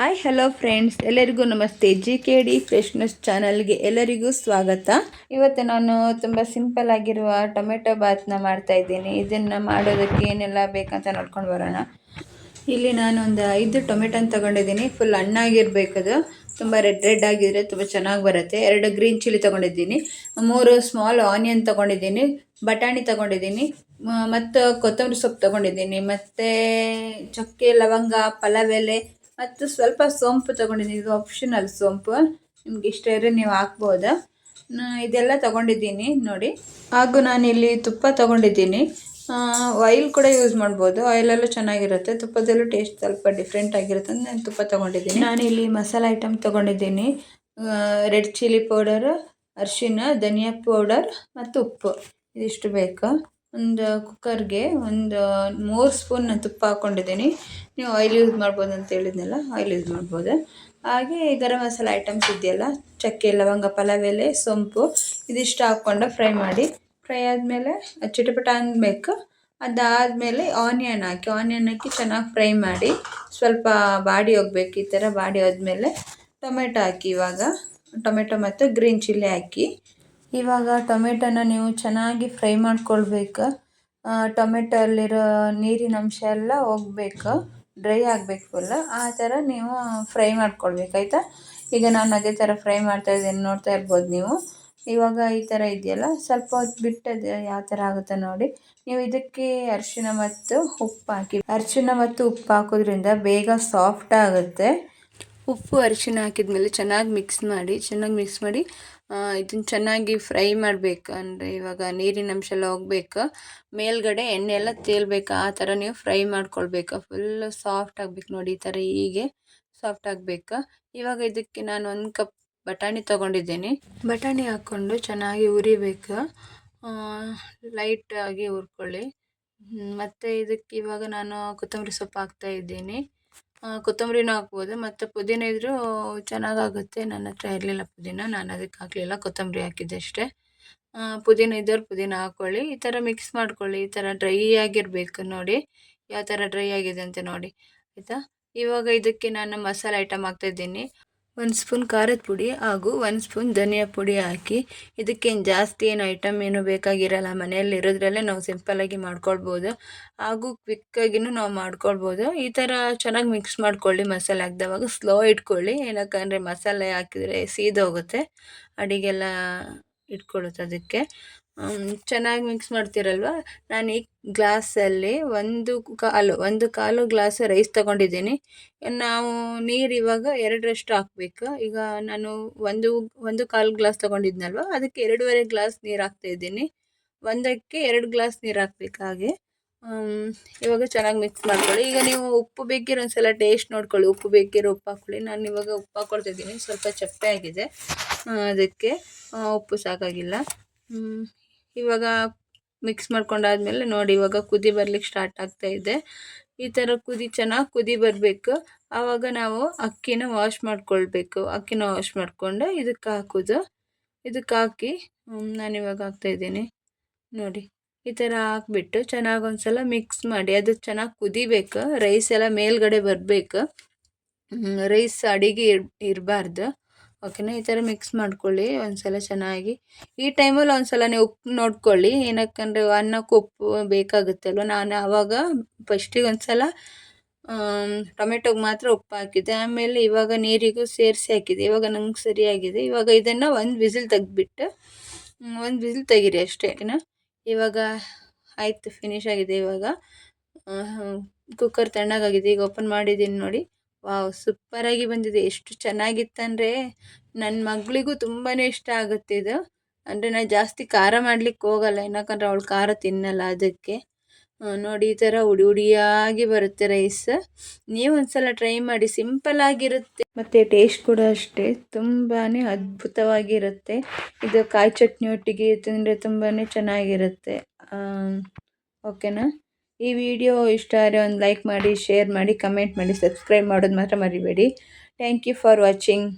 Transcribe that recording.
Hi hello friends ಎಲ್ಲರಿಗೂ ನಮಸ್ತೆ. G K D freshness ಚಾನಲ್ಗೆ ಎಲ್ಲರಿಗೂ ಸ್ವಾಗತ. ಇವತ್ತು ನಾನು ತುಂಬ ಸಿಂಪಲ್ ಆಗಿರುವ ಟೊಮೆಟೊ ಬಾತ್ನ ಮಾಡ್ತಾ ಇದ್ದೀನಿ. ಇದನ್ನು ಮಾಡೋದಕ್ಕೆ ಏನೆಲ್ಲ ಬೇಕಂತ ನೋಡ್ಕೊಂಡು ಬರೋಣ. ಇಲ್ಲಿ ನಾನು ಒಂದು ಐದು ಟೊಮೆಟೊನ ತೊಗೊಂಡಿದ್ದೀನಿ. ಫುಲ್ ಹಣ್ಣಾಗಿರ್ಬೇಕದು ತುಂಬ ರೆಡ್ ರೆಡ್ ಆಗಿದ್ರೆ ತುಂಬ ಚೆನ್ನಾಗಿ ಬರುತ್ತೆ. ಎರಡು ಗ್ರೀನ್ ಚಿಲ್ಲಿ ತೊಗೊಂಡಿದ್ದೀನಿ. ಮೂರು ಸ್ಮಾಲ್ ಆನಿಯನ್ ತೊಗೊಂಡಿದ್ದೀನಿ. ಬಟಾಣಿ ತೊಗೊಂಡಿದ್ದೀನಿ. ಮತ್ತು ಕೊತ್ತಂಬರಿ ಸೊಪ್ಪು ತೊಗೊಂಡಿದ್ದೀನಿ. ಮತ್ತು ಚಕ್ಕೆ, ಲವಂಗ, ಪಲಾವ್ ಮತ್ತು ಸ್ವಲ್ಪ ಸೋಂಪು ತೊಗೊಂಡಿದ್ದೀನಿ. ಇದು ಆಪ್ಷನಲ್ ಸೋಂಪು. ನಿಮ್ಗೆ ಇಷ್ಟ ಇದ್ರೆ ನೀವು ಹಾಕ್ಬೋದಾ. ಇದೆಲ್ಲ ತೊಗೊಂಡಿದ್ದೀನಿ ನೋಡಿ. ಹಾಗೂ ನಾನಿಲ್ಲಿ ತುಪ್ಪ ತೊಗೊಂಡಿದ್ದೀನಿ. ಆಯಿಲ್ ಕೂಡ ಯೂಸ್ ಮಾಡ್ಬೋದು. ಆಯಿಲಲ್ಲೂ ಚೆನ್ನಾಗಿರುತ್ತೆ. ತುಪ್ಪದಲ್ಲೂ ಟೇಸ್ಟ್ ಸ್ವಲ್ಪ ಡಿಫ್ರೆಂಟ್ ಆಗಿರುತ್ತೆ ಅಂತ ನಾನು ತುಪ್ಪ ತೊಗೊಂಡಿದ್ದೀನಿ. ನಾನಿಲ್ಲಿ ಮಸಾಲೆ ಐಟಮ್ ತೊಗೊಂಡಿದ್ದೀನಿ. ರೆಡ್ ಚಿಲ್ಲಿ ಪೌಡರ್ ಅರಿಶಿನ ಧನಿಯಾ ಪೌಡರ್ ಮತ್ತು ಉಪ್ಪು. ಇದಿಷ್ಟು ಬೇಕು. ಒಂದು ಕುಕ್ಕರ್ಗೆ ಒಂದು, ಮೂರು ಸ್ಪೂನ್ ತುಪ್ಪ ಹಾಕ್ಕೊಂಡಿದ್ದೀನಿ ನೀವು ಆಯಿಲ್ ಯೂಸ್ ಮಾಡ್ಬೋದು ಅಂತ ಹೇಳಿದ್ನಲ್ಲ ಆಯಿಲ್ ಯೂಸ್ ಮಾಡ್ಬೋದು. ಹಾಗೆ ಗರಂ ಮಸಾಲ ಐಟಮ್ಸ್ ಇದೆಯಲ್ಲ, ಚಕ್ಕೆ, ಲವಂಗ ಪಲಾವ್ ಎಲೆ ಸೊಂಪು, ಇದಿಷ್ಟು ಹಾಕ್ಕೊಂಡು ಫ್ರೈ ಮಾಡಿ. ಫ್ರೈ ಆದಮೇಲೆ ಚಿಟಪಟ ಅನ್ಬೇಕು. ಅದಾದಮೇಲೆ ಆನಿಯನ್ ಹಾಕಿ ಆನಿಯನ್ ಹಾಕಿ ಚೆನ್ನಾಗಿ ಫ್ರೈ ಮಾಡಿ. ಸ್ವಲ್ಪ ಬಾಡಿ ಹೋಗ್ಬೇಕು, ಈ ಥರ ಬಾಡಿ ಹೋದ್ಮೇಲೆ ಟೊಮೆಟೊ ಹಾಕಿ ಇವಾಗ. ಟೊಮೆಟೊ ಮತ್ತು ಗ್ರೀನ್ ಚಿಲ್ಲಿ ಹಾಕಿ. ಇವಾಗ ಟೊಮೆಟೊನ ನೀವು ಚೆನ್ನಾಗಿ ಫ್ರೈ ಮಾಡ್ಕೊಳ್ಬೇಕು. ಟೊಮೆಟೊ ಅಲ್ಲಿರೋ ನೀರಿನ ಅಂಶ ಎಲ್ಲ ಹೋಗ್ಬೇಕು. ಡ್ರೈ ಆಗಬೇಕು ಫುಲ್ಲು ಆ ಥರ ನೀವು ಫ್ರೈ ಮಾಡ್ಕೊಳ್ಬೇಕು, ಆಯಿತಾ? ಈಗ ನಾನು ಅದೇ ಥರ ಫ್ರೈ ಮಾಡ್ತಾ ಇದ್ದೀನಿ, ನೋಡ್ತಾ ಇರ್ಬೋದು ನೀವು. ಇವಾಗ ಈ ಥರ ಇದೆಯಲ್ಲ, ಸ್ವಲ್ಪ ಹೊತ್ತು ಬಿಟ್ಟದ್ದು ಯಾವ ಥರ ಆಗುತ್ತೆ ನೋಡಿ. ನೀವು ಇದಕ್ಕೆ ಅರಿಶಿನ ಮತ್ತು ಉಪ್ಪು ಹಾಕಿ ಅರಿಶಿನ ಮತ್ತು ಉಪ್ಪು ಹಾಕೋದ್ರಿಂದ ಬೇಗ ಸಾಫ್ಟ್ ಆಗುತ್ತೆ. ಉಪ್ಪು ಅರಿಶಿನ ಹಾಕಿದ್ಮೇಲೆ ಚೆನ್ನಾಗಿ ಮಿಕ್ಸ್ ಮಾಡಿ, ಚೆನ್ನಾಗಿ ಮಿಕ್ಸ್ ಮಾಡಿ ಇದನ್ನು ಚೆನ್ನಾಗಿ ಫ್ರೈ ಮಾಡಬೇಕು. ಅಂದರೆ ಇವಾಗ ನೀರಿನ ಅಂಶ ಎಲ್ಲ ಹೋಗ್ಬೇಕು. ಮೇಲ್ಗಡೆ ಎಣ್ಣೆ ಎಲ್ಲ ತೇಲ್ಬೇಕು. ಆ ಥರ ನೀವು ಫ್ರೈ ಮಾಡ್ಕೊಳ್ಬೇಕು. ಫುಲ್ ಸಾಫ್ಟ್ ಆಗಬೇಕು ನೋಡಿ ಈ ಥರ ಹೀಗೆ ಸಾಫ್ಟ್ ಆಗಬೇಕು. ಇವಾಗ ಇದಕ್ಕೆ ನಾನು ಒಂದು ಕಪ್ ಬಟಾಣಿ ತೊಗೊಂಡಿದ್ದೀನಿ. ಬಟಾಣಿ ಹಾಕ್ಕೊಂಡು ಚೆನ್ನಾಗಿ ಉರಿಬೇಕು ಲೈಟಾಗಿ ಹುರ್ಕೊಳ್ಳಿ. ಮತ್ತು ಇದಕ್ಕೆ ಇವಾಗ ನಾನು ಕೊತ್ತಂಬರಿ ಸೊಪ್ಪು ಹಾಕ್ತಾ ಇದ್ದೀನಿ. ಕೊತ್ತಂಬರಿನೂ ಹಾಕ್ಬೋದು, ಮತ್ತು ಪುದೀನ ಇದ್ದರೂ ಚೆನ್ನಾಗಾಗುತ್ತೆ. ನನ್ನ ಹತ್ರ ಇರಲಿಲ್ಲ ಪುದೀನ, ನಾನು ಅದಕ್ಕೆ ಹಾಕಲಿಲ್ಲ, ಕೊತ್ತಂಬರಿ ಹಾಕಿದ್ದೆ ಅಷ್ಟೇ. ಪುದೀನ ಇದ್ದವ್ರು ಪುದೀನ ಹಾಕ್ಕೊಳ್ಳಿ ಈ ಥರ ಮಿಕ್ಸ್ ಮಾಡ್ಕೊಳ್ಳಿ, ಈ ಥರ ಡ್ರೈ ಆಗಿರಬೇಕು ನೋಡಿ. ಯಾವ ಥರ ಡ್ರೈ ಆಗಿದೆ ಅಂತ ನೋಡಿ, ಆಯಿತಾ? ಇವಾಗ ಇದಕ್ಕೆ ನಾನು ಮಸಾಲೆ ಐಟಮ್ ಹಾಕ್ತಾಯಿದ್ದೀನಿ ಒಂದು ಸ್ಪೂನ್ ಖಾರದ ಪುಡಿ ಹಾಗೂ ಒಂದು ಸ್ಪೂನ್ ಧನಿಯಾ ಪುಡಿ ಹಾಕಿ. ಇದಕ್ಕೇನು ಜಾಸ್ತಿ ಏನು ಐಟಮ್ ಏನು ಬೇಕಾಗಿರಲ್ಲ, ಮನೆಯಲ್ಲಿ ಇರೋದ್ರಲ್ಲೇ ನಾವು ಸಿಂಪಲ್ಲಾಗಿ ಮಾಡ್ಕೊಳ್ಬೋದು. ಹಾಗೂ ಕ್ವಿಕ್ಕಾಗಿನೂ ನಾವು ಮಾಡ್ಕೊಳ್ಬೋದು. ಈ ಥರ ಚೆನ್ನಾಗಿ ಮಿಕ್ಸ್ ಮಾಡ್ಕೊಳ್ಳಿ ಮಸಾಲೆ. ಹಾಕ್ದವಾಗ ಸ್ಲೋ ಇಟ್ಕೊಳ್ಳಿ. ಏನಕ್ಕಂದರೆ ಮಸಾಲೆ ಹಾಕಿದರೆ ಸೀದೋಗುತ್ತೆ. ಅಡಿಗೆಲ್ಲ ಇಟ್ಕೊಳ್ಳುತ್ತೆ ಅದಕ್ಕೆ. ಚೆನ್ನಾಗಿ ಮಿಕ್ಸ್ ಮಾಡ್ತೀರಲ್ವ? ನಾನು ಈ ಗ್ಲಾಸಲ್ಲಿ ಒಂದು ಕಾಲು ಒಂದು ಕಾಲು ಗ್ಲಾಸ್ ರೈಸ್ ತಗೊಂಡಿದ್ದೀನಿ. ನಾವು ನೀರು ಇವಾಗ ಎರಡರಷ್ಟು ಹಾಕ್ಬೇಕು. ಈಗ ನಾನು ಒಂದು ಒಂದು ಕಾಲು ಗ್ಲಾಸ್ ತೊಗೊಂಡಿದ್ನಲ್ವ? ಅದಕ್ಕೆ ಎರಡೂವರೆ ಗ್ಲಾಸ್ ನೀರು ಹಾಕ್ತಾಯಿದ್ದೀನಿ ಒಂದಕ್ಕೆ ಎರಡು ಗ್ಲಾಸ್ ನೀರು ಹಾಕ್ಬೇಕು ಇವಾಗ ಚೆನ್ನಾಗಿ ಮಿಕ್ಸ್ ಮಾಡ್ಕೊಳ್ಳಿ. ಈಗ ನೀವು ಉಪ್ಪು ಬೇಕಿರೋ ಒಂದ್ಸಲ ಟೇಸ್ಟ್ ನೋಡ್ಕೊಳ್ಳಿ. ಉಪ್ಪು ಬೇಕಿರೋ ಉಪ್ಪು ಹಾಕ್ಕೊಳ್ಳಿ. ನಾನು ಇವಾಗ ಉಪ್ಪು ಹಾಕ್ಕೊಳ್ತಿದ್ದೀನಿ ಸ್ವಲ್ಪ ಚಪ್ಪೆ ಆಗಿದೆ. ಅದಕ್ಕೆ ಉಪ್ಪು ಸಾಕಾಗಿಲ್ಲ. ಇವಾಗ ಮಿಕ್ಸ್ ಮಾಡ್ಕೊಂಡಾದ್ಮೇಲೆ ನೋಡಿ, ಇವಾಗ ಕುದಿ ಬರ್ಲಿಕ್ಕೆ ಸ್ಟಾರ್ಟ್ ಆಗ್ತಾ ಇದೆ. ಈ ಥರ ಕುದಿ, ಚೆನ್ನಾಗಿ ಕುದಿ ಬರಬೇಕು. ಆವಾಗ ನಾವು ಅಕ್ಕಿನ ವಾಶ್ ಮಾಡ್ಕೊಳ್ಬೇಕು. ಅಕ್ಕಿನ ವಾಶ್ ಮಾಡಿಕೊಂಡು ಇದಕ್ಕೆ ಹಾಕೋದು. ಇದಕ್ಕೆ ಹಾಕಿ ನಾನಿವಾಗ ಹಾಕ್ತಾಯಿದ್ದೀನಿ ನೋಡಿ. ಈ ಥರ ಹಾಕ್ಬಿಟ್ಟು ಚೆನ್ನಾಗಿ ಒಂದ್ಸಲ ಮಿಕ್ಸ್ ಮಾಡಿ, ಅದು ಚೆನ್ನಾಗಿ ಕುದಿಬೇಕು ರೈಸ್ ಎಲ್ಲ ಮೇಲ್ಗಡೆ ಬರಬೇಕು. ರೈಸ್ ಅಡಿಗೆ ಇರ್, ಇರಬಾರ್ದು. ಓಕೆನಾ ಈ ಥರ ಮಿಕ್ಸ್ ಮಾಡ್ಕೊಳ್ಳಿ, ಒಂದ್ಸಲ ಚೆನ್ನಾಗಿ. ಈ ಟೈಮಲ್ಲಿ ಒಂದ್ಸಲ ನೀವು ಉಪ್ಪು ನೋಡ್ಕೊಳ್ಳಿ, ಏನಕ್ಕಂದರೆ ಅನ್ನಕ್ಕೆ ಉಪ್ಪು ಬೇಕಾಗುತ್ತಲ್ವ? ನಾನು ಆವಾಗ ಫಸ್ಟಿಗೆ ಒಂದ್ಸಲ ಟೊಮೆಟೊಗೆ ಮಾತ್ರ ಉಪ್ಪು ಹಾಕಿದ್ದೆ. ಆಮೇಲೆ ಇವಾಗ ನೀರಿಗೂ ಸೇರಿಸಿ ಹಾಕಿದೆ ಇವಾಗ ನಂಗೆ ಸರಿಯಾಗಿದೆ. ಇವಾಗ ಇದನ್ನು ಒಂದು ವಿಸಿಲ್ ತೆಗ್ದುಬಿಟ್ಟು ಒಂದು ವಿಸಿಲ್ ತೆಗೀರಿ ಅಷ್ಟೇ ಏನ ಇವಾಗ ಆಯಿತು ಫಿನಿಶ್ ಆಗಿದೆ ಇವಾಗ. ಕುಕ್ಕರ್ ತಣ್ಣಗಾಗಿದೆ, ಈಗ ಓಪನ್ ಮಾಡಿದ್ದೀನಿ ನೋಡಿ. ವಾವ್ ಸೂಪರಾಗಿ ಬಂದಿದೆ. ಎಷ್ಟು ಚೆನ್ನಾಗಿತ್ತಂದರೆ ನನ್ನ ಮಗಳಿಗೂ ತುಂಬಾ ಇಷ್ಟ ಆಗುತ್ತೆ ಇದು. ಅಂದರೆ ನಾನು ಜಾಸ್ತಿ ಖಾರ ಮಾಡ್ಲಿಕ್ಕೆ ಹೋಗಲ್ಲ ಏನಕ್ಕಂದ್ರೆ ಅವಳು ಖಾರ ತಿನ್ನಲ್ಲ ಅದಕ್ಕೆ. ನೋಡಿ, ಈ ಥರ ಉಡಿ ಉಡಿಯಾಗಿ ಬರುತ್ತೆ ರೈಸ್. ನೀವು ಒಂದ್ಸಲ ಟ್ರೈ ಮಾಡಿ ಸಿಂಪಲ್ ಆಗಿರುತ್ತೆ. ಮತ್ತು ಟೇಸ್ಟ್ ಕೂಡ ಅಷ್ಟೇ ತುಂಬಾ ಅದ್ಭುತವಾಗಿರುತ್ತೆ. ಇದು ಕಾಯಿ ಚಟ್ನಿ ಒಟ್ಟಿಗೆ ತಿಂದರೆ ತುಂಬಾ ಚೆನ್ನಾಗಿರುತ್ತೆ. ಓಕೆನಾ? ಈ ವಿಡಿಯೋ ಇಷ್ಟ ಆದರೆ ಒಂದು ಲೈಕ್ ಮಾಡಿ ಶೇರ್ ಮಾಡಿ ಕಮೆಂಟ್ ಮಾಡಿ ಸಬ್ಸ್ಕ್ರೈಬ್ ಮಾಡೋದು ಮಾತ್ರ ಮರಿಬೇಡಿ. Thank you for watching